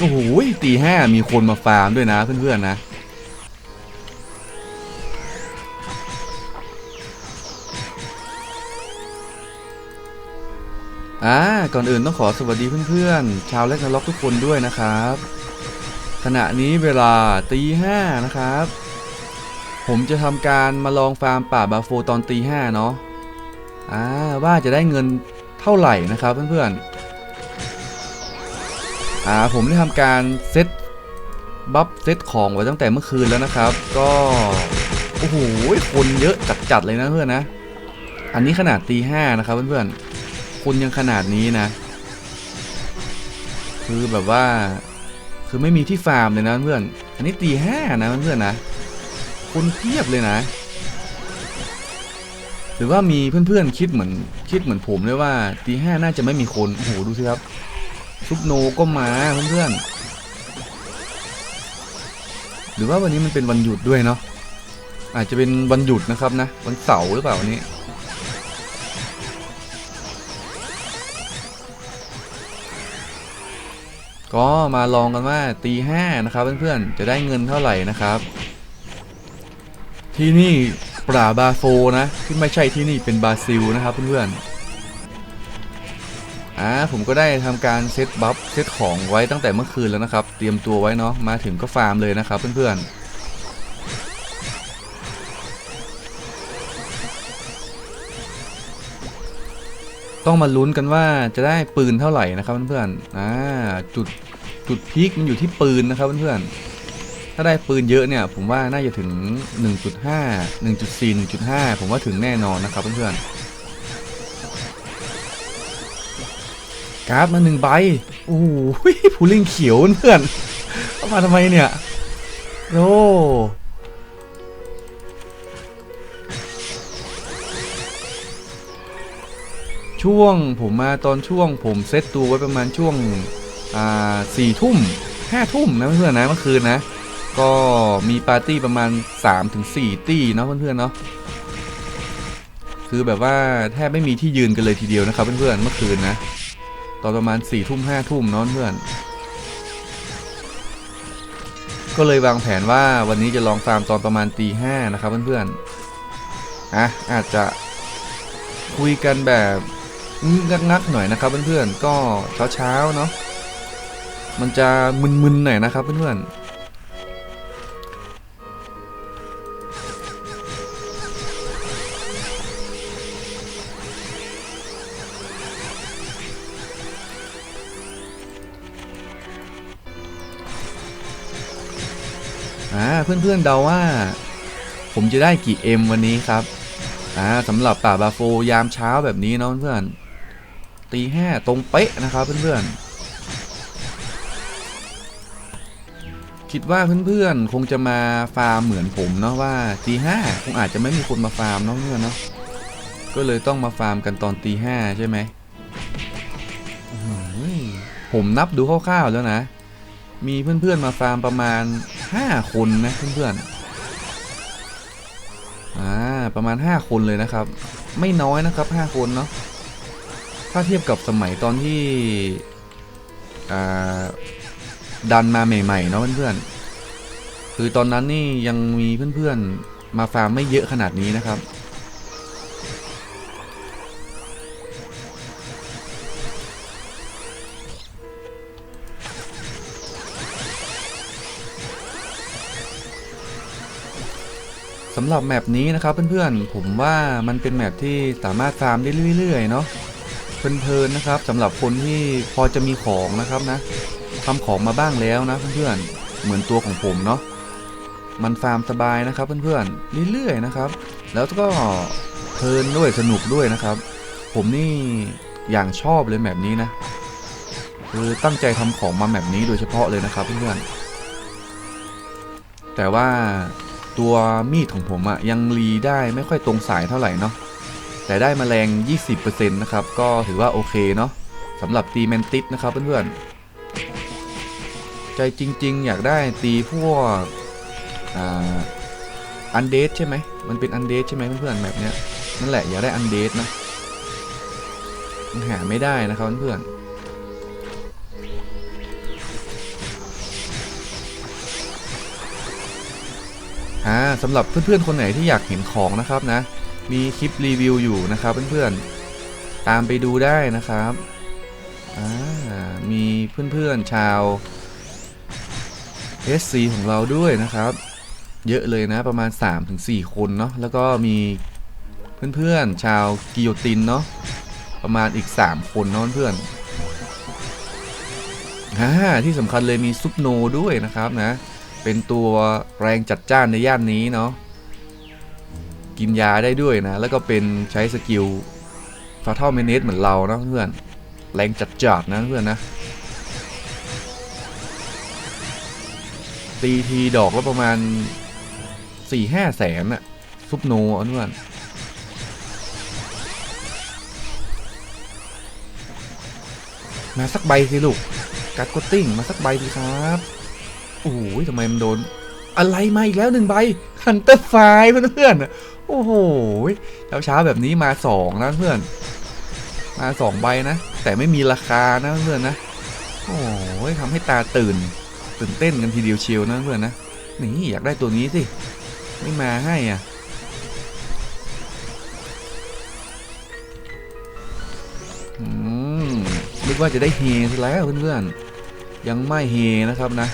โอ้โหตีห้ามีคนมาฟาร์มด้วยนะเพื่อนๆนะ อ่า ก่อนอื่นต้องขอสวัสดีเพื่อนๆ ชาวเล็กนล็อกทุกคนด้วยนะครับ ขณะนี้เวลาตีห้านะครับ ผมจะทำการมาลองฟาร์มป่าบาโฟตอนตีห้าเนาะ อ่า ว่าจะได้เงินเท่าไหร่นะครับเพื่อนๆ อ่าผมได้ทำการเซตบัฟเซตของไว้ตั้งแต่เมื่อคืนแล้วนะครับ ก็โอ้โหคนเยอะจัดๆเลยนะเพื่อนนะ อันนี้ขนาดตีห้านะครับเพื่อนๆคนยังขนาดนี้นะ คือแบบว่าคือไม่มีที่ฟาร์มเลยนะเพื่อน อันนี้ตีห้านะเพื่อนนะคนเพียบเลยนะ หรือว่ามีเพื่อนๆคิดเหมือนคิดเหมือนผมเลยว่าตีห้าน่าจะไม่มีคน โอ้โหดูสิครับ ซุปโนก็มาเพื่อนๆหรือว่าวันนี้มันเป็นวันหยุดด้วยเนาะอาจจะเป็นวันหยุดนะครับนะวันเสาร์หรือเปล่าวันนี้ ก็มาลองกันว่าตีห้านะครับเพื่อนๆจะได้เงินเท่าไหร่นะครับ ที่นี่ปราบาโฟนะที่ไม่ใช่ที่นี่เป็นบราซิลนะครับเพื่อนๆ อ่าผมก็ได้ทำการเซตบัฟเซตของไว้ตั้งแต่เมื่อคืนแล้วนะครับ เตรียมตัวไว้เนาะมาถึงก็ฟาร์มเลยนะครับเพื่อนๆต้องมาลุ้นกันว่าจะได้ปืนเท่าไหร่นะครับเพื่อนๆอ่าจุดจุดพีคมันอยู่ที่ปืนนะครับเพื่อนๆ ถ้าได้ปืนเยอะเนี่ยผมว่าน่าจะถึง 1.5 1.4 1.5 ผมว่าถึงแน่นอนนะครับเพื่อนๆ การ์ดมาหนึ่งใบโอ้โหผู้ลิงเขียวเพื่อนเข้ามาทำไมเนี่ยโอ้ช่วงผมมาตอนช่วงผมเซตตัวไว้ประมาณช่วงอ่าสี่ทุ่มห้าทุ่มนะเพื่อนๆนะเมื่อคืนนะ ก็มีปาร์ตี้ประมาณ 3-4ถึงตี้เนาะเพื่อนๆเนาะคือแบบว่าแทบไม่มีที่ยืนกันเลยทีเดียวนะครับเพื่อนๆเมื่อคืนนะ ตอนประมาณ4ี่ทุ่มห้าทุ่มเนอนเพื่อน ก็เลยวางแผนว่าวันนี้จะลองฟาร์มตอนประมาณตีห้านะครับเพื่อนๆอะอาจจะคุยกันแบบงักๆหน่อยนะครับเพื่อนๆก็เช้าๆเนาะมันจะมึนๆหน่อยนะครับเพื่อนๆ เพื่อนๆเดาว่า ผมจะได้กี่ M วันนี้ครับอ่าสำหรับป่าบาโฟยามเช้าแบบนี้เนาะเพื่อนๆตีห้าตรงเป๊ะนะครับเพื่อนๆคิดว่าเพื่อนๆ คงจะมาฟาร์มเหมือนผมเนาะว่าตีห้าคงอาจจะไม่มีคนมาฟาร์มเนาะเพื่อนเนาะก็เลยต้องมาฟาร์มกันตอนตีห้าใช่ไหมผมนับดูคร่าวๆแล้วนะ มีเพื่อนๆมาฟาร์มประมาณ 5 คนนะเพื่อนๆอ่าประมาณ 5 คนเลยนะครับ ไม่น้อยนะครับ 5 คนเนาะถ้าเทียบกับสมัยตอนที่อ่าดันมาใหม่ๆเนาะเพื่อนๆคือตอนนั้นนี่ยังมีเพื่อนๆมาฟาร์มไม่เยอะขนาดนี้นะครับ สำหรับแมปนี้นะครับเพื่อนๆ ผมว่ามันเป็นแมปที่สามารถฟาร์มได้เรื่อยๆเนาะเพลินๆนะครับสำหรับคนที่พอจะมีของนะครับนะทำของมาบ้างแล้วนะเพื่อนๆ เหมือนตัวของผมเนาะมันฟาร์มสบายนะครับเพื่อนๆเรื่อยๆนะครับ แล้วก็เพลินด้วยสนุกด้วยนะครับ ผมนี่อย่างชอบเลยแมปนี้นะคือตั้งใจทำของมาแมปนี้โดยเฉพาะเลยนะครับเพื่อนๆแต่ว่า ตัวมีดของผมอะยังรีได้ไม่ค่อยตรงสายเท่าไหร่เนาะแต่ได้มแมลง 20%นะครับ ก็ถือว่าโอเคเนาะสำหรับตีแมนติสนะครับเพื่อนๆ ใจจริงๆ อยากได้ตีพวกอันเดใช่ไหม มันเป็นอันเดใช่ไหมเพื่อนๆแบบเนี้ยนั่นแหละอยากได้อันเดนะมันหาไม่ได้นะครับเพื่อน อ่าสำหรับเพื่อนๆคนไหนที่อยากเห็นของนะครับนะ มีคลิปรีวิวอยู่นะครับเพื่อนๆตามไปดูได้นะครับอ่ามีเพื่อนๆชาว SC ของเราด้วยนะครับ เยอะเลยนะประมาณ 3-4 คนเนาะแล้วก็มีเพื่อนๆชาวกิโยตินเนาะประมาณอีก 3 คนเนาะเพื่อนๆอ่าที่สำคัญเลยมีซุปโนด้วยนะครับนะ เป็นตัวแรงจัดจ้านในย่านนี้เนาะกินยาได้ด้วยนะ แล้วก็เป็นใช้สกิลฟาเทลเมเนสเหมือนเรานะเพื่อน แรงจัดจัดนะเพื่อนนะ ตีทีดอกละประมาณสี่ห้าแสนอะซุปโนอะเพื่อนมาสักใบสิลูกกัดกดติ้งมาสักใบสิครับ โอ้โหทำไมมันโดน อะไรมาอีกแล้วหนึ่งใบฮันเตอร์ไฟเพื่อนๆโอ้โหเช้าเช้าๆแบบนี้มาสองนะเพื่อน มาสองใบนะ แต่ไม่มีราคานะเพื่อนนะ โอ้ยทำให้ตาตื่น ตื่นเต้นกันทีเดียวเชียวนะเพื่อนนะนี่อยากได้ตัวนี้สิ ไม่มาให้อะอืมนึกว่าจะได้เฮซะแล้วเพื่อนๆยังไม่เฮนะครับนะ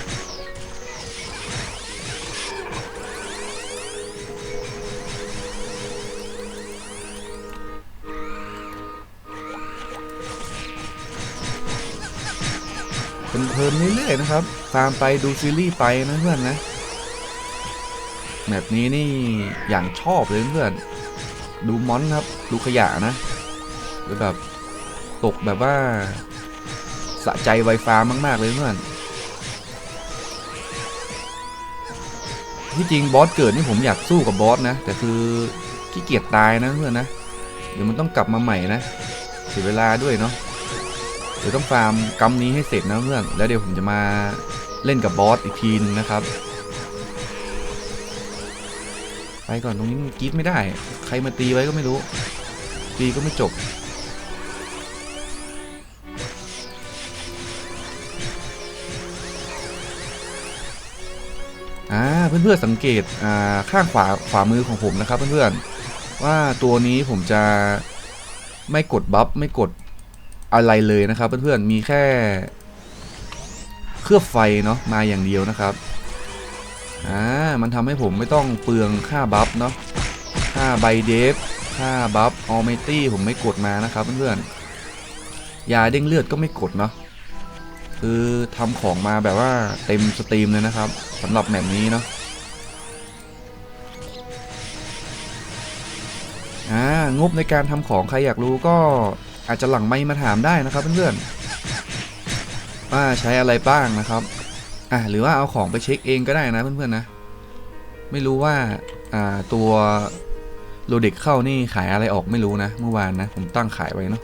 เพลินๆเรื่อยๆนะครับ ตามไปดูซีรีส์ไปนะเพื่อนนะแบบนี้นี่อย่างชอบเลยเพื่อนดูมอนครับ ดูขยะนะหรือแบบตกแบบว่า สะใจไวฟ้ามาก ๆ เลยเพื่อนที่จริงบอสเกิดนี่ผมอยากสู้กับบอสนะ แต่คือขี้เกียจตายนะเพื่อนนะ เดี๋ยวมันต้องกลับมาใหม่นะเสียเวลาด้วยเนาะ เดี๋ยวต้องฟาร์มกัมนี้ให้เสร็จนะเพื่อนแล้วเดี๋ยวผมจะมาเล่นกับบอสอีกทีนึงนะครับ ไปก่อนตรงนี้มันกีดไม่ได้ ใครมาตีไว้ก็ไม่รู้ ตีก็ไม่จบอ่าเพื่อนๆสังเกตอ่าข้างขวาขวามือของผมนะครับเพื่อนๆว่าตัวนี้ผมจะไม่กดบัฟไม่กด อะไรเลยนะครับเพื่อนๆมีแค่เคลือบไฟเนาะมาอย่างเดียวนะครับอ่ามันทำให้ผมไม่ต้องเปลืองค่าบัฟเนาะค่าไบเดฟค่าบัฟออเมตี้ผมไม่กดมานะครับเพื่อนๆยาเด้งเลือดก็ไม่กดเนาะคือทำของมาแบบว่าเต็มสตรีมเลยนะครับสำหรับแมปนี้เนาะอ่างบในการทำของใครอยากรู้ก็ อาจจะหลังไม่มาถามได้นะครับเพื่อนๆว่าใช้อะไรบ้างนะครับอ่าหรือว่าเอาของไปเช็คเองก็ได้นะเพื่อนๆนะ ไม่รู้ว่าอ่าตัวโลเด็กเข้านี่ขายอะไรออกไม่รู้นะเมื่อวานนะผมตั้งขายไว้เนาะ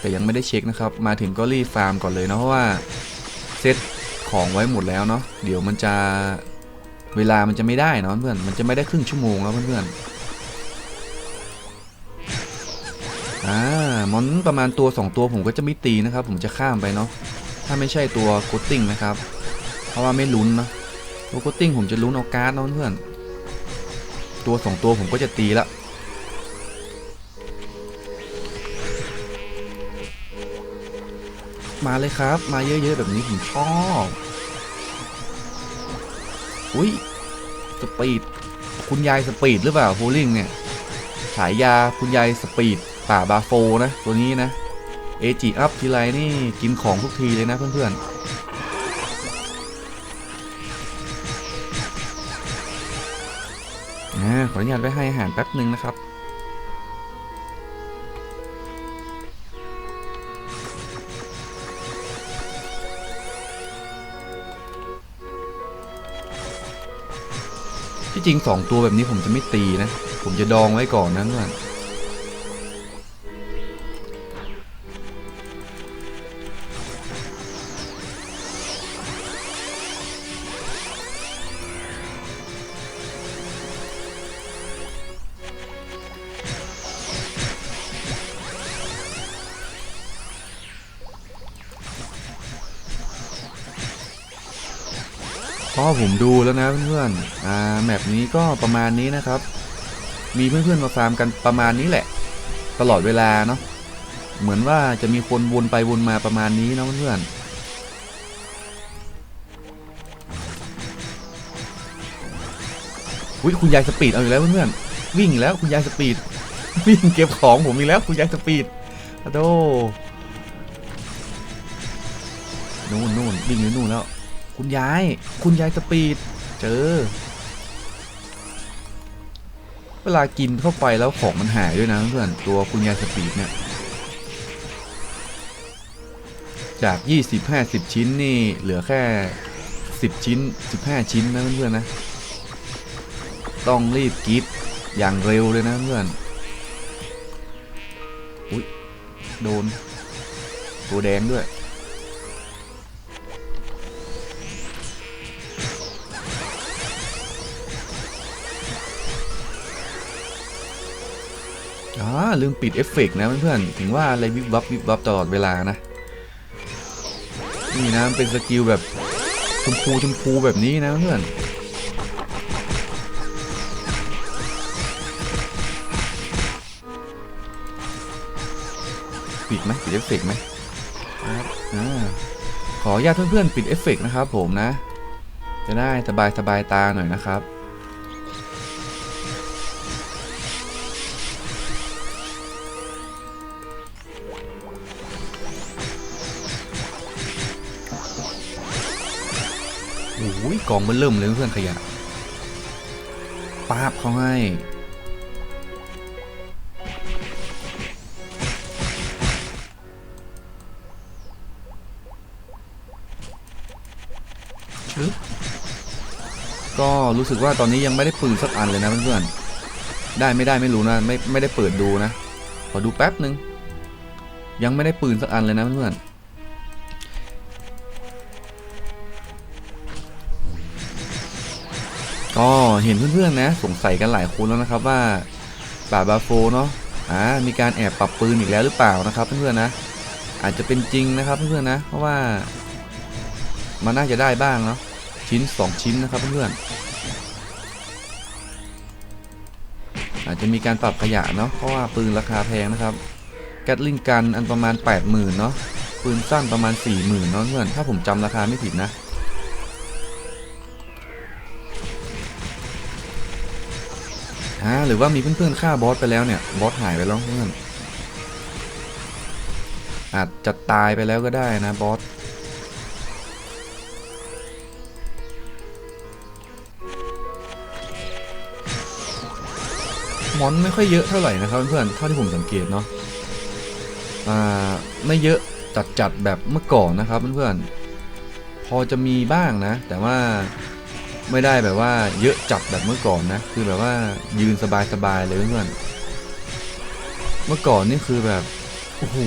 แต่ยังไม่ได้เช็คนะครับ มาถึงก็รีบฟาร์มก่อนเลยเนาะเพราะว่าเซตของไว้หมดแล้วเนาะเดี๋ยวมันจะเวลามันจะไม่ได้เนาะเพื่อนมันจะไม่ได้ครึ่งชั่วโมงแล้วเพื่อนๆ อ่ามอนประมาณตัว 2 ตัวผมก็จะไม่ตีนะครับ ผมจะข้ามไปเนาะถ้าไม่ใช่ตัวโกตติ้งนะครับ เพราะว่าไม่ลุ้นเนาะตัวโกตติ้งผมจะลุ้นเอาการ์ดเนาะเพื่อนตัว 2 ตัวผมก็จะตีละมาเลยครับ มาเยอะๆแบบนี้ผมชอบอุ้ยสปีดคุณยายสปีดหรือเปล่าโฟลิงเนี่ยฉายาคุณยายสปีด ป่าบาโฟนะ ตัวนี้นะเอจิอัพทีไรนี่กินของทุกทีเลยนะเพื่อนๆขออนุญาตไปให้อาหารแป๊บหนึ่งนะครับ ที่จริง2ตัวแบบนี้ผมจะไม่ตีนะ ผมจะดองไว้ก่อนนะเพื่อน ก็ผมดูแล้วนะเพื่อนๆอ่าแมปนี้ก็ประมาณนี้นะครับ มีเพื่อนๆมาฟาร์มกันประมาณนี้แหละ ตลอดเวลาเนาะเหมือนว่าจะมีคนวนไปวนมาประมาณนี้นะเพื่อนๆอุ้ยคุณยายสปีดเอาอีกแล้วเพื่อนๆวิ่งอีกแล้วคุณยายสปีดวิ่งเก็บของผมอีกแล้วคุณยายสปีดอะโดนู่นนู่นวิ่งอยู่นู่นแล้ว คุณยาย คุณยายสปีด เจอ เวลากินเข้าไปแล้วของมันหายด้วยนะเพื่อนตัวคุณยายสปีดเนี่ยจาก 20 50 ชิ้นนี่เหลือแค่ 10 ชิ้น 15 ชิ้นนะเพื่อนๆนะ ต้องรีบกิฟอย่างเร็วเลยนะเพื่อนอุ้ยโดน ตัวแดงด้วยาลืมปิดเอฟเฟกต์นะเพื่อนๆ ถึงว่าอะไรวิบวับวิบวับตลอดเวลานะ นี่นะมันเป็นสกิลแบบชมพูชมพูแบบนี้นะเพื่อนปิดไหมปิดเอฟเฟกต์ไหมครับอ่าขออนุญาตเพื่อนๆ ปิดเอฟเฟกต์นะครับผมนะ จะได้สบายสบายตาหน่อยนะครับ โอ้ยกองมันเริ่มเลยเพื่อนขยะป้าบเขาให้ ก็รู้สึกว่าตอนนี้ยังไม่ได้ปืนสักอันเลยนะเพื่อนๆ ได้ไม่ได้ไม่รู้นะ ไม่ไม่ได้เปิดดูนะ ขอดูแป๊บหนึ่งยังไม่ได้ปืนสักอันเลยนะเพื่อนๆ ก็เห็นเพื่อนๆนะสงสัยกันหลายคนแล้วนะครับว่าป่าบาโฟเนาะอ่ามีการแอบปรับปืนอีกแล้วหรือเปล่านะครับเพื่อนๆนะอาจจะเป็นจริงนะครับเพื่อนๆนะเพราะว่ามันน่าจะได้บ้างเนาะชิ้น 2 ชิ้นนะครับเพื่อนๆอาจจะมีการปรับขยะเนาะเพราะว่าปืนราคาแพงนะครับแกตลิงกันอันประมาณ 80,000เนาะปืนสั้นประมาณ 40,000เนาะเพื่อนถ้าผมจำราคาไม่ผิดนะ อ่าหรือว่ามีเพื่อนๆฆ่าบอสไปแล้วเนี่ยบอสหายไปแล้วเพื่อนอาจจะตายไปแล้วก็ได้นะบอสมอนไม่ค่อยเยอะเท่าไหร่นะครับเพื่อนๆเท่าที่ผมสังเกตเนาะอ่าไม่เยอะจัดๆแบบเมื่อก่อนนะครับเพื่อนๆพอจะมีบ้างนะ แต่ว่า ไม่ได้แบบว่าเยอะจัดแบบเมื่อก่อนนะ คือแบบว่ายืนสบายๆเลยเพื่อนเมื่อก่อนนี่คือแบบโอ้โห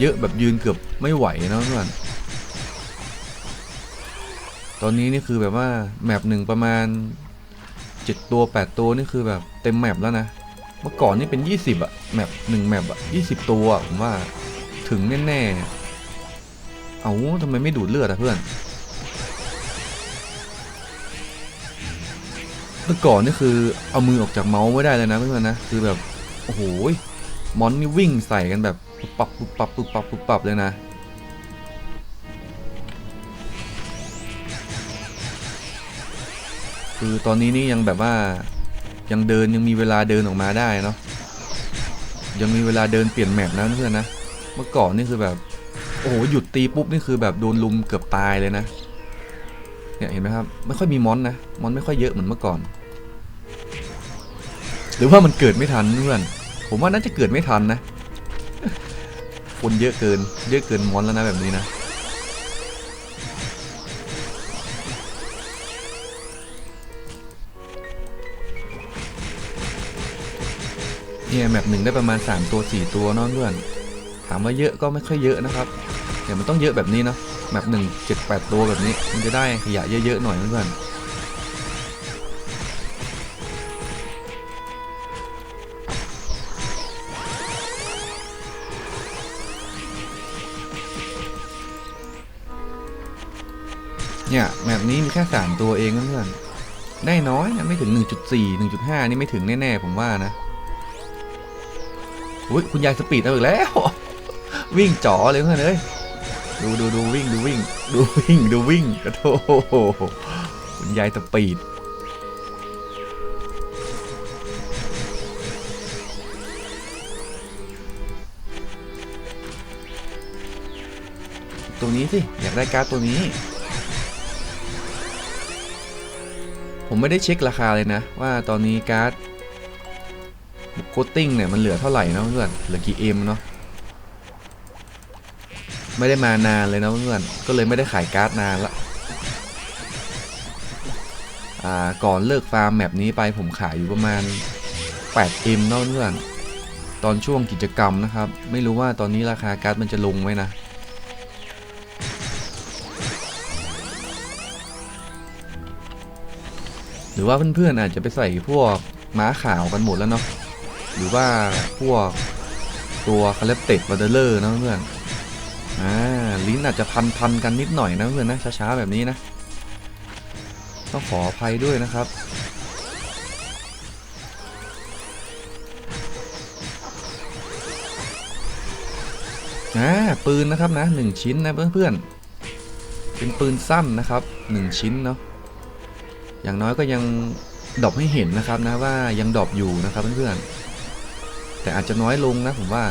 เยอะแบบยืนเกือบไม่ไหวนะเพื่อนตอนนี้นี่คือแบบว่าแมปหนึ่งประมาณเจ็ดตัวแปดตัวนี่คือแบบเต็มแมปแล้วนะ เมื่อก่อนนี่เป็นยี่สิบอะแมปหนึ่งแมปอะยี่สิบตัวผมว่าถึงแน่ๆเอาทำไมไม่ดูดเลือดอะเพื่อน เมื่อก่อนนี่คือเอามือออกจากเมาส์ไม่ได้เลยนะเพื่อนๆนะคือแบบโอ้โหมอนนี่วิ่งใส่กันแบบปุ๊บปับปุบปับปุบปับปุบปับเลยนะคือตอนนี้นี่ยังแบบว่ายังเดินยังมีเวลาเดินออกมาได้เนาะยังมีเวลาเดินเปลี่ยนแมปนะเพื่อนนะ เมื่อก่อนนี่คือแบบ โอ้โหหยุดตีปุ๊บนี่คือแบบโดนลุมเกือบตายเลยนะ เนี่ยเห็นไหมครับ ไม่ค่อยมีมอนนะ มอนไม่ค่อยเยอะเหมือนเมื่อก่อน หรือว่ามันเกิดไม่ทันเพื่อน ผมว่าน่าจะเกิดไม่ทันนะ คนเยอะเกิน เยอะเกินมอนแล้วนะแบบนี้นะ เนี่ยแมปหนึ่งได้ประมาณ 3 ตัว 4 ตัวเนอะเพื่อน ถามว่าเยอะก็ไม่ค่อยเยอะนะครับเดี๋ยวมันต้องเยอะแบบนี้เนาะ แมปหนึ่งเจ็ดแปดตัวแบบนี้ มันจะได้ขยะเยอะๆหน่อยเพื่อนเนี่ยแมปนี้มีแค่ 3 ตัวเองเพื่อนได้น้อยนะไม่ถึง 1.4 1.5 นี่ไม่ถึงแน่ ๆ ผมว่านะอุ้ยคุณยายสปีดเอาอีกแล้ว วิ่งจ๋อเลยเพื่อนเอ้ย ดูดูดูวิ่งดูวิ่ง ดูวิ่งดูวิ่งกระโถคุณยายสปีดตัวนี้สิอยากได้การ์ดตัวนี้ ผมไม่ได้เช็คราคาเลยนะ ว่าตอนนี้การ์ดโคตติ้งเนี่ยมันเหลือเท่าไหร่นะเพื่อนเหลือกี่เอ็มเนาะ ไม่ได้มานานเลยนะเพื่อนก็เลยไม่ได้ขายการ์ดนานละอ่าก่อนเลิกฟาร์มแมปนี้ไปผมขายอยู่ประมาณ 8M เนาะเพื่อนตอนช่วงกิจกรรมนะครับ ไม่รู้ว่าตอนนี้ราคาการ์ดมันจะลงไหมนะหรือว่าเพื่อนๆอาจจะไปใส่พวกม้าขาวกันหมดแล้วเนาะหรือว่าพวกตัวคาเลปเต็ดบัตเลอร์นะเพื่อน อ่าลิ้นอาจจะพันพันกันนิดหน่อยนะเพื่อนนะช้าๆแบบนี้นะ ต้องขออภัยด้วยนะครับ อ่าปืนนะครับนะหนึ่งชิ้นนะเพื่อนๆ เป็นปืนสั้นนะครับหนึ่งชิ้นเนาะ อย่างน้อยก็ยังดรอปให้เห็นนะครับนะว่ายังดรอปอยู่นะครับเพื่อนๆ แต่อาจจะน้อยลงนะผมว่า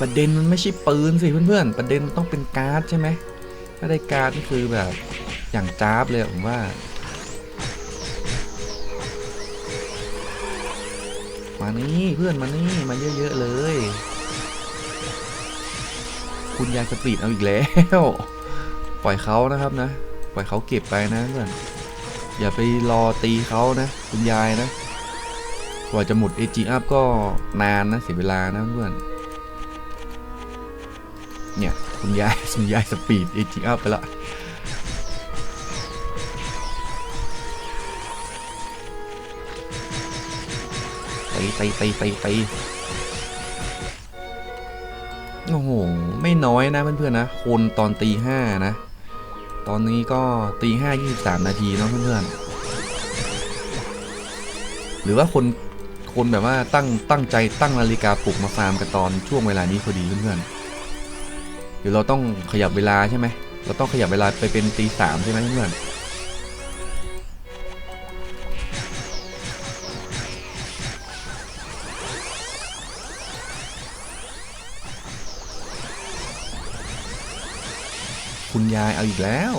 ประเด็นมันไม่ใช่ปืนสิเพื่อนๆ ประเด็นมันต้องเป็นการ์ดใช่ไหมถ้าได้การ์ดนี่คือแบบอย่างจ้าบเลยผมว่ามานี่เพื่อนมานี่มาเยอะๆเลย คุณยายสปีดเอาอีกแล้ว ปล่อยเขานะครับนะ ปล่อยเขาเก็บไปนะเพื่อนอย่าไปรอตีเขานะ คุณยายนะกว่าจะหมด AG up ก็นานนะเสียเวลานะเพื่อน เนี่ย คุณยายคุณยายสปีด AG up ไปละตีตีตีตีตีโอ้โห ไม่น้อยนะเพื่อนๆนะ คนตอนตีห้านะ ตอนนี้ก็ตีห้ายี่สามนาทีเนาะเพื่อนๆ หรือว่าคนคนแบบว่าตั้งตั้งใจตั้งนาฬิกาปลุกมาฟาร์มกันตอนช่วงเวลานี้พอดีเพื่อนๆ เดี๋ยวเราต้องขยับเวลาใช่ไหม เราต้องขยับเวลาไปเป็นตีสามใช่ไหมเพื่อนคุณยายเอาอีกแล้ว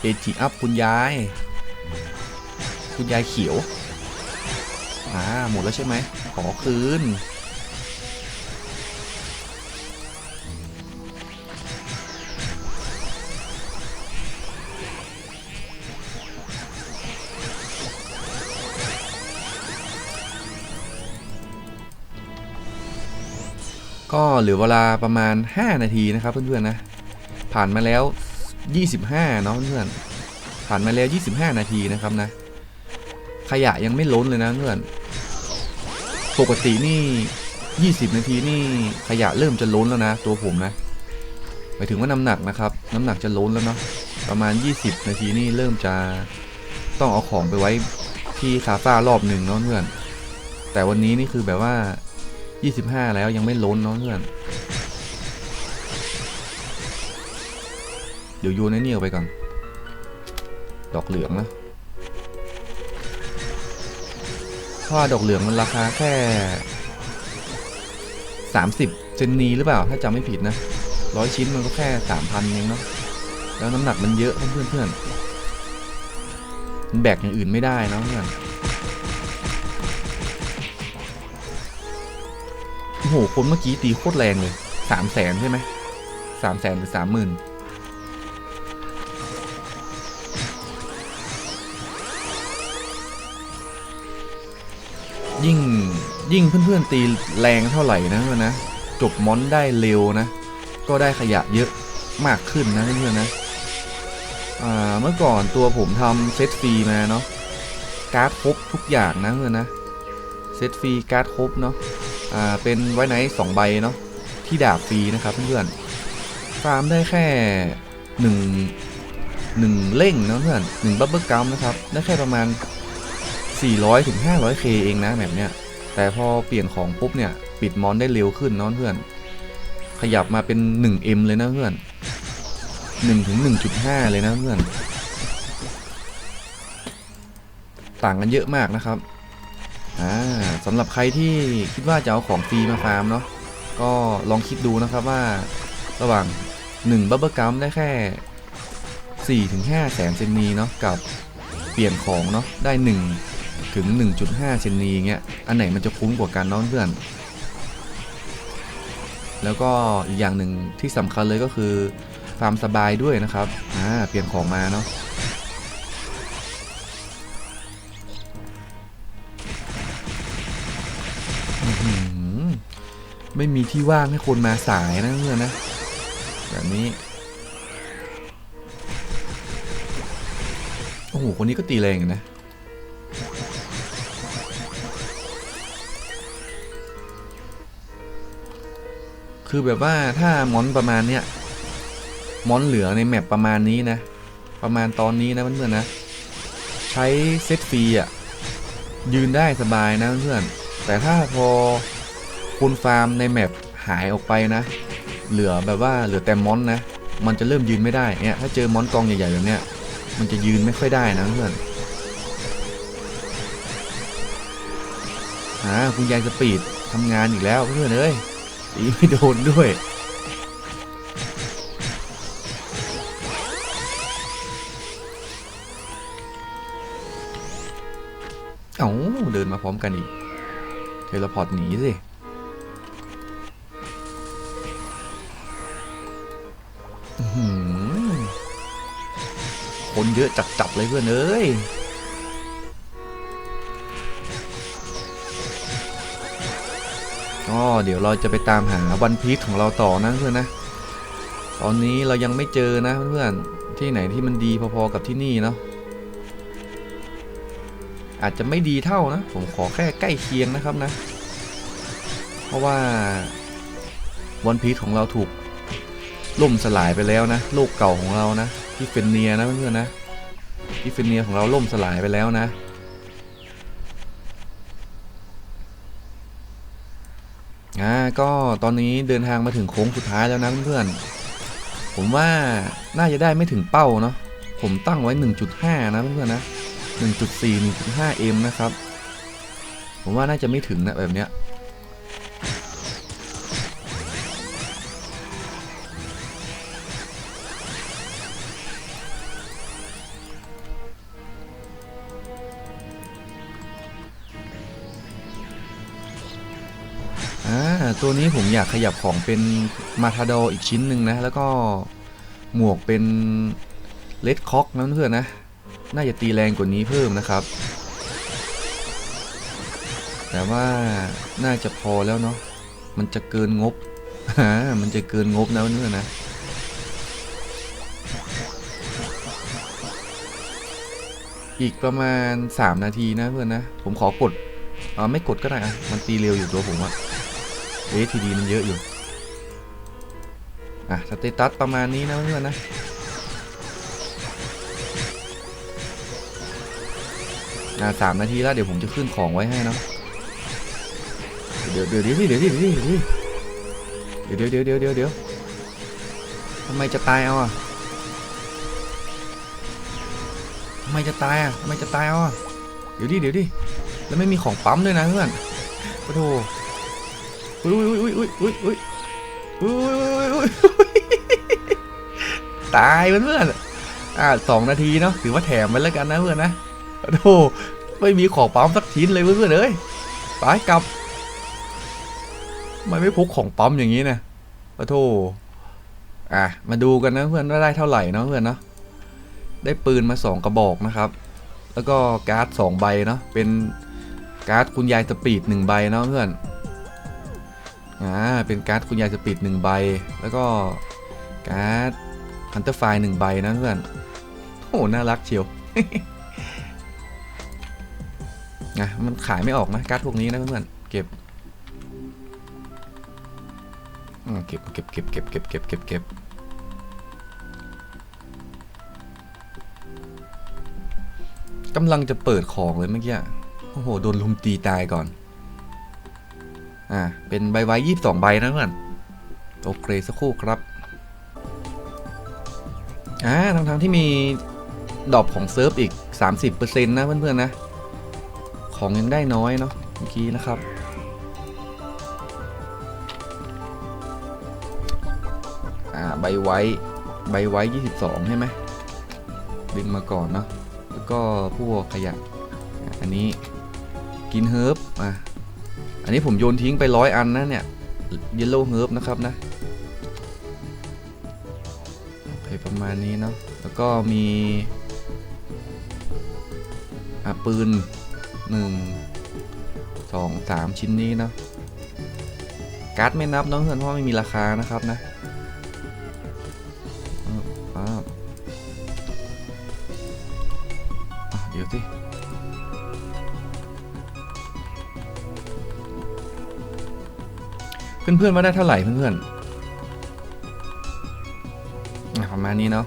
เอจิอัพคุณยาย คุณยายเขียว อ่า หมดแล้วใช่ไหม ขอคืน ก็เหลือเวลาประมาณ 5 นาทีนะครับเพื่อนๆนะผ่านมาแล้ว 25เนาะเพื่อนผ่านมาแล้ว 25 นาทีนะครับนะ ขยะยังไม่ล้นเลยนะเพื่อนปกตินี่ 20 นาทีนี่ขยะเริ่มจะล้นแล้วนะ ตัวผมนะหมายถึงว่าน้ำหนักนะครับ น้ำหนักจะล้นแล้วเนาะประมาณ 20 นาทีนี่เริ่มจะต้องเอาของไปไว้ที่คาฟ้ารอบหนึ่งเนาะเพื่อน แต่วันนี้นี่คือแบบว่า 25 แล้วยังไม่ล้นเนาะเพื่อน เดี๋ยวโยนไอ้นี่ออกไปก่อน ดอกเหลืองนะเพราะดอกเหลืองมันราคาแค่ 30 เซนนีหรือเปล่า ถ้าจำไม่ผิดนะร้อยชิ้นมันก็แค่ 3,000เองเนาะแล้วน้ำหนักมันเยอะเพื่อนเพื่อนมันแบกอย่างอื่นไม่ได้นะเพื่อน โอ้โหคนเมื่อกี้ตีโคตรแรงเลยสามแสนใช่ไหมสามแสนหรือสามหมื่นยิ่งยิ่งเพื่อนๆตีแรงเท่าไหร่นะเพื่อนนะจบมอนได้เร็วนะ ก็ได้ขยะเยอะมากขึ้นนะเพื่อนๆนะเมื่อก่อนตัวผมทำเซตฟรีมาเนาะการ์ดครบทุกอย่างนะเพื่อนนะเซตฟรีการ์ดครบเนาะ อ่าเป็นไว้ไนท์สองใบเนาะที่ดาบฟรีนะครับเพื่อนๆฟาร์มได้แค่หนึ่งหนึ่งเล่งนะเพื่อนหนึ่งบับเบิลกัมนะครับได้แค่ประมาณ 400ถึง 500k เองนะแบบเนี้ยแต่พอเปลี่ยนของปุ๊บเนี่ยปิดมอนได้เร็วขึ้นเนาะเพื่อน ขยับมาเป็น 1m เลยนะเพื่อน1ถึง1.5 เลยนะเพื่อน ต่างกันเยอะมากนะครับ อ่าสำหรับใครที่คิดว่าจะเอาของฟรีมาฟาร์มเนาะก็ลองคิดดูนะครับว่าระหว่าง1บับเบิลกัมได้แค่ 4-5 แสนเซนนีเนาะกับเปลี่ยนของเนาะได้ 1 ถึง 1.5 เซนนีเงี้ยอันไหนมันจะคุ้มกว่ากันน้องเพื่อน แล้วก็อีกอย่างหนึ่งที่สำคัญเลยก็คือฟาร์มสบายด้วยนะครับอ่าเปลี่ยนของมาเนาะ ไม่มีที่ว่างให้คนมาสายนะเพื่อนนะ แบบนี้ โอ้โห คนนี้ก็ตีแรงนะ คือแบบว่าถ้ามอนประมาณเนี้ยมอนเหลือในแมปประมาณนี้นะ ประมาณตอนนี้นะเพื่อนๆนะ ใช้เซตฟรีอะ ยืนได้สบายนะเพื่อน แต่ถ้าพอ คุณฟาร์มในแมปหายออกไปนะ เหลือแบบว่าเหลือแต่มอนนะ มันจะเริ่มยืนไม่ได้เนี่ยถ้าเจอมอนกองใหญ่ๆแบบเนี้ยมันจะยืนไม่ค่อยได้นะเพื่อนอ่าคุณยายสปีดทำงานอีกแล้วเพื่อนเอ้ยตีไม่โดนด้วยเอ้าเดินมาพร้อมกันอีก เทเลพอร์ตหนีสิ คนเยอะจัดๆเลยเพื่อนเอ้ยก็เดี๋ยวเราจะไปตามหาวันพีชของเราต่อนะเพื่อนนะ ตอนนี้เรายังไม่เจอนะเพื่อนที่ไหนที่มันดีพอๆกับที่นี่เนาะอาจจะไม่ดีเท่านะ ผมขอแค่ใกล้เคียงนะครับนะ เพราะว่าวันพีชของเราถูกล่มสลายไปแล้วนะ โลกเก่าของเรานะ ที่เฟนเนียนะเพื่อนๆนะที่เฟนเนียของเราล่มสลายไปแล้วนะ อ่าก็ตอนนี้เดินทางมาถึงโค้งสุดท้ายแล้วนะเพื่อนๆ ผมว่าน่าจะได้ไม่ถึงเป้าเนาะ ผมตั้งไว้ 1.5 นะเพื่อนๆนะ 1.4 1.5 m นะครับ ผมว่าน่าจะไม่ถึงนะแบบเนี้ย ตัวนี้ผมอยากขยับของเป็นมาทาโดอีกชิ้นหนึ่งนะ แล้วก็หมวกเป็นเลดค็อกนะเพื่อนนะ น่าจะตีแรงกว่านี้เพิ่มนะครับ แต่ว่าน่าจะพอแล้วเนาะมันจะเกินงบอ่ามันจะเกินงบนะเพื่อนนะอีกประมาณ 3 นาทีนะเพื่อนนะ ผมขอกดอ่าไม่กดก็ได้อะมันตีเร็วอยู่ตัวผมอะ เอทีดีมันเยอะอยู่อะสเตตัสประมาณนี้นะเพื่อนนะอ่าสามนาทีแล้วเดี๋ยวผมจะขึ้นของไว้ให้เนาะเดี๋ยวเดี๋ยวเดี๋ยวเดี๋ยวเดี๋ยวเดี๋ยวเดี๋ยวเดี๋ยวเดี๋ยวเดี๋ยวเดี๋ยวทำไมจะตายเอาอะทำไมจะตายอะทำไมจะตายเอาอะเดี๋ยวดิเดี๋ยวดิแล้วไม่มีของปั๊มด้วยนะเพื่อนโอ้โห อุ้ยอุ้ยอุ้ยอุ้ยอุ้ยอุ้ยอุ้ยอุ้ยอุ้ยตายเพื่อนอ่าสองนาทีเนาะถือว่าแถมไปแล้วกันนะเพื่อนนะโอ้โหไม่มีของปั๊มสักชิ้นเลยเพื่อนเอ้ยไปกลับไมไม่พกของปั๊มอย่างนี้นะโอ้โหอะมาดูกันนะเพื่อนว่าได้เท่าไหร่เนาะเพื่อนเนาะได้ปืนมาสองกระบอกนะครับ แล้วก็การ์ดสองใบเนาะเป็นการ์ดคุณยายสปีดหนึ่งใบเนาะเพื่อน อ่าเป็นการ์ดคุณยายสปีดหนึ่งใบ แล้วก็การ์ดฮันเตอร์ไฟหนึ่งใบนะเพื่อนโอ้โหน่ารักเชียวนะมันขายไม่ออกนะการ์ดพวกนี้นะเพื่อนเก็บเก็บเก็บเก็บเก็บเก็บเก็บเก็บเก็บกำลังจะเปิดของเลยเมื่อกี้ โอ้โห โดนลุมตีตายก่อน อ่า เป็นใบไว้ยี่สิบสองใบนะเพื่อนโอเคสักครู่ครับอ่าทั้งทั้งๆที่มีดอปของเซิร์ฟอีก 30%นะเพื่อนๆนะ ของยังได้น้อยเนาะเมื่อกี้นะครับ อ่า ใบไว้ ใบไว้ 22 ใช่ไหมดึงมาก่อนเนาะแล้วก็พวกขยะอะอันนี้กินเฮิร์บอะ อันนี้ผมโยนทิ้งไปร้อยอันนะเนี่ยเยลโล่เฮิร์บนะครับนะโอเคประมาณนี้เนาะแล้วก็มีอะปืนหนึ่งสองสามชิ้นนี้เนาะการ์ดไม่นับน้องเพื่อนเพราะไม่มีราคานะครับนะอ้าวอ้าวอะเดี๋ยวสิ เพื่อนๆว่าได้เท่าไหร่เพื่อนๆประมาณนี้เนาะ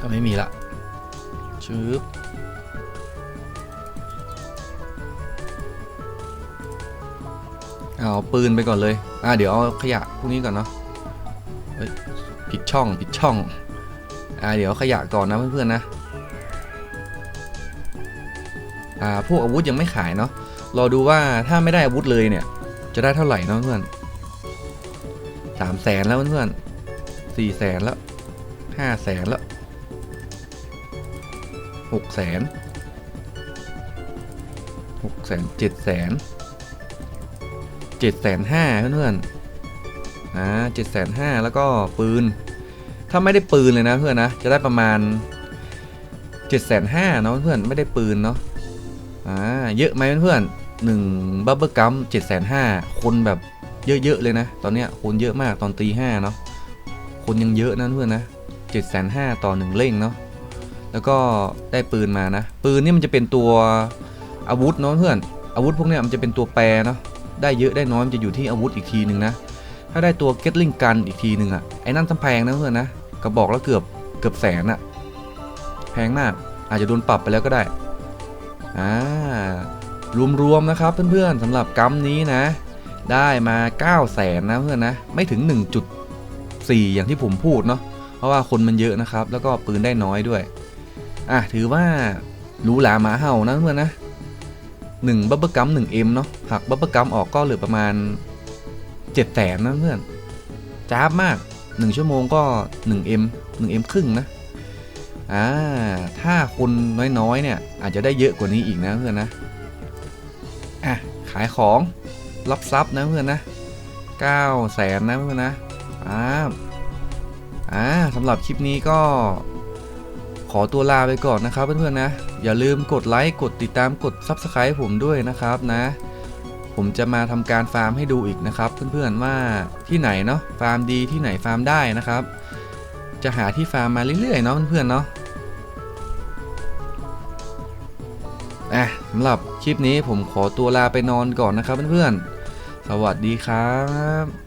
ก็ไม่มีละชืบเอาปืนไปก่อนเลย อะเดี๋ยวเอาขยะพวกนี้ก่อนเนาะเฮ้ยผิดช่องผิดช่อง อะเดี๋ยวขยะก่อนนะเพื่อนๆนะ อ่าพวกอาวุธยังไม่ขายเนาะ รอดูว่าถ้าไม่ได้อาวุธเลยเนี่ย จะได้เท่าไหร่นะเพื่อนสามแสนแล้วเพื่อนสี่แสนแล้วห้าแสนแล้วหกแสนหกแสนเจ็ดแสนเจ็ดแสนห้าเพื่อนๆอ่าเจ็ดแสนห้าแล้วก็ปืน ถ้าไม่ได้ปืนเลยนะเพื่อนนะ จะได้ประมาณเจ็ดแสนห้าเนาะเพื่อนไม่ได้ปืนเนาะอ่าเยอะไหมเพื่อนๆ หนึ่งบับเบิลกัมเจ็ดแสนห้าคนแบบเยอะๆเลยนะ ตอนเนี้ยคนเยอะมากตอนตีห้าเนาะคนยังเยอะนะเพื่อนนะเจ็ดแสนห้าต่อหนึ่งเล่งเนาะแล้วก็ได้ปืนมานะ ปืนนี่มันจะเป็นตัวอาวุธเนาะเพื่อน อาวุธพวกเนี้ยมันจะเป็นตัวแปรเนาะได้เยอะได้น้อยมันจะอยู่ที่อาวุธอีกทีหนึ่งนะถ้าได้ตัวเก็ตลิงกันอีกทีหนึ่งอะไอ้นั่นทำแพงนะเพื่อนนะกระบอกแล้วเกือบเกือบแสนอะแพงมากอาจจะโดนปรับไปแล้วก็ได้อ่า รวมๆนะครับเพื่อนๆสำหรับกัมนี้นะ ได้มา9 0 0แสนนะเพื่อนนะไม่ถึง 1.4 อย่างที่ผมพูดเนาะเพราะว่าคนมันเยอะนะครับ แล้วก็ปืนได้น้อยด้วย อะถือว่ารูหราหมาเห่านะเพื่อนนะ1บับเบิลกัม1 M เนาะหักบับเบิลกัมออกก็เหลือประมาณ7แสนนะเพื่อนจ้าบมาก1ชั่วโมงก็ 1M 1M ครึ่งนะอ่าถ้าคนน้อยๆเนี่ยอาจจะได้เยอะกว่านี้อีกนะเพื่อนนะ อะ ขายของรับทรัพย์นะเพื่อนนะ9แสนนะเพื่อนนะอ่าอ่าสำหรับคลิปนี้ก็ขอตัวลาไปก่อนนะครับเพื่อนๆนะ อย่าลืมกดไลค์กดติดตามกด Subscribe ผมด้วยนะครับนะ ผมจะมาทำการฟาร์มให้ดูอีกนะครับ เพื่อนๆว่าที่ไหนเนาะฟาร์มดีที่ไหนฟาร์มได้นะครับ จะหาที่ฟาร์มมาเรื่อยๆเนาะเพื่อนๆเนาะำหรับคลิปนี้ผมขอตัวลาไปนอนก่อนนะครับเพื่อนๆ สวัสดีครับ